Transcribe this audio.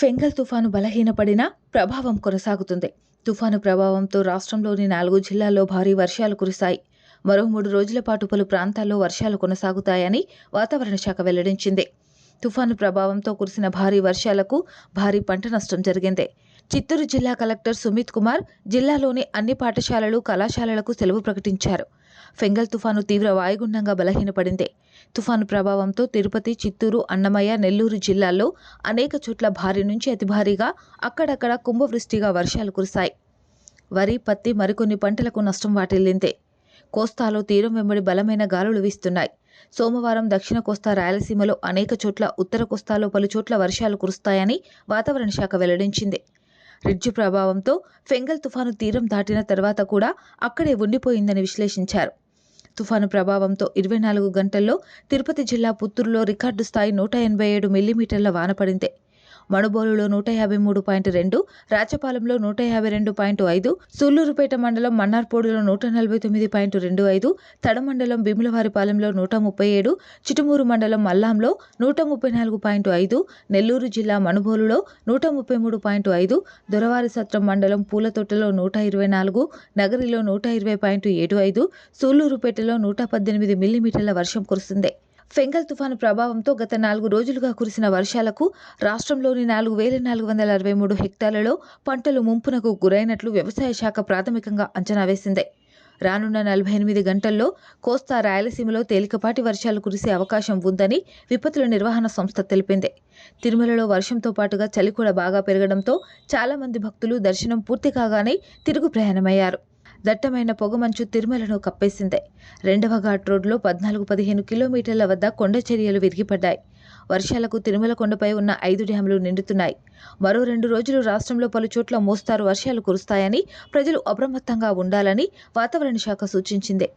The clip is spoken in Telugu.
ఫెంగల్ తుఫాను బలహీనపడిన ప్రభావం కొనసాగుతుంది. తుఫాను ప్రభావంతో రాష్ట్రంలోని నాలుగు జిల్లాల్లో భారీ వర్షాలు కురిశాయి. మరో మూడు రోజుల పాటు పలు ప్రాంతాల్లో వర్షాలు కొనసాగుతాయని వాతావరణ శాఖ వెల్లడించింది. తుఫాను ప్రభావంతో కురిసిన భారీ వర్షాలకు భారీ పంట నష్టం జరిగింది. చిత్తూరు జిల్లా కలెక్టర్ సుమిత్ కుమార్ జిల్లాలోని అన్ని పాఠశాలలు కళాశాలలకు సెలవు ప్రకటించారు. ఫెంగల్ తుఫాను తీవ్ర వాయుగుండంగా బలహీనపడింది. తుఫాను ప్రభావంతో తిరుపతి చిత్తూరు అన్నమయ్య నెల్లూరు జిల్లాల్లో అనేక చోట్ల భారీ నుంచి అతి భారీగా అక్కడక్కడ కుంభవృష్టిగా వర్షాలు కురిశాయి. వరి పత్తి మరికొన్ని పంటలకు నష్టం వాటిల్లింది. కోస్తాలో తీరం వెంబడి బలమైన గాలులు వీస్తున్నాయి. సోమవారం దక్షిణ కోస్తా రాయలసీమలో అనేక చోట్ల ఉత్తర కోస్తాలో పలు చోట్ల వర్షాలు కురుస్తాయని వాతావరణ శాఖ వెల్లడించింది. రిడ్జు ప్రభావంతో ఫెంగల్ తుఫాను తీరం దాటిన తర్వాత కూడా అక్కడే ఉండిపోయిందని విశ్లేషించారు. తుఫాను ప్రభావంతో ఇరవై నాలుగు గంటల్లో తిరుపతి జిల్లా పుత్తూరులో రికార్డు స్థాయి నూట ఎనభై ఏడు మిల్లీమీటర్ల వాన పడింది. మణుబోలులో నూట యాభై మూడు పాయింట్ రెండు రాచపాలెంలో నూట యాభై రెండు పాయింట్ ఐదు సూళ్ళూరుపేట మండలం మన్నార్పోడులో నూట నలభై తొమ్మిది పాయింట్ రెండు ఐదు తడ మండలం భీములవారిపాలెంలో నూట ముప్పై ఏడు చిటుమూరు మండలం మల్లాంలో నూట ముప్పై నాలుగు పాయింట్ ఐదు నెల్లూరు జిల్లా మణుబోలులో నూట ముప్పై మూడు పాయింట్ ఐదు దొరవారి సత్రం మండలం పూలతోటలో నూట ఇరవై నాలుగు నగరిలో నూట ఇరవై పాయింట్ ఏడు ఐదు సూళ్ళూరుపేటలో నూట పద్దెనిమిది మిల్లీమీటర్ల వర్షం కురిసింది. ఫెంగల్ తుఫాను ప్రభావంతో గత నాలుగు రోజులుగా కురిసిన వర్షాలకు రాష్ట్రంలోని నాలుగు వేల నాలుగు వందల అరవై మూడు హెక్టార్లలో పంటలు ముంపునకు గురైనట్లు వ్యవసాయ శాఖ ప్రాథమికంగా అంచనా వేసింది. రానున్న నలభై ఎనిమిది గంటల్లో కోస్తా రాయలసీమలో తేలికపాటి వర్షాలు కురిసే అవకాశం ఉందని విపత్తుల నిర్వహణ సంస్థ తెలిపింది. తిరుమలలో వర్షంతో పాటుగా చలి కూడా బాగా పెరగడంతో చాలామంది భక్తులు దర్శనం పూర్తి కాగానే తిరుగు ప్రయాణమయ్యారు. దట్టమైన పొగమంచు తిరుమలను కప్పేసింది. రెండవ ఘాట్ రోడ్లో పద్నాలుగు పదిహేను కిలోమీటర్ల వద్ద కొండ చర్యలు విరిగిపడ్డాయి. వర్షాలకు తిరుమల కొండపై ఉన్న ఐదు డ్యాములు నిండుతున్నాయి. మరో రెండు రోజులు రాష్ట్రంలో పలు చోట్ల మోస్తారు వర్షాలు కురుస్తాయని ప్రజలు అప్రమత్తంగా ఉండాలని వాతావరణ శాఖ సూచించింది.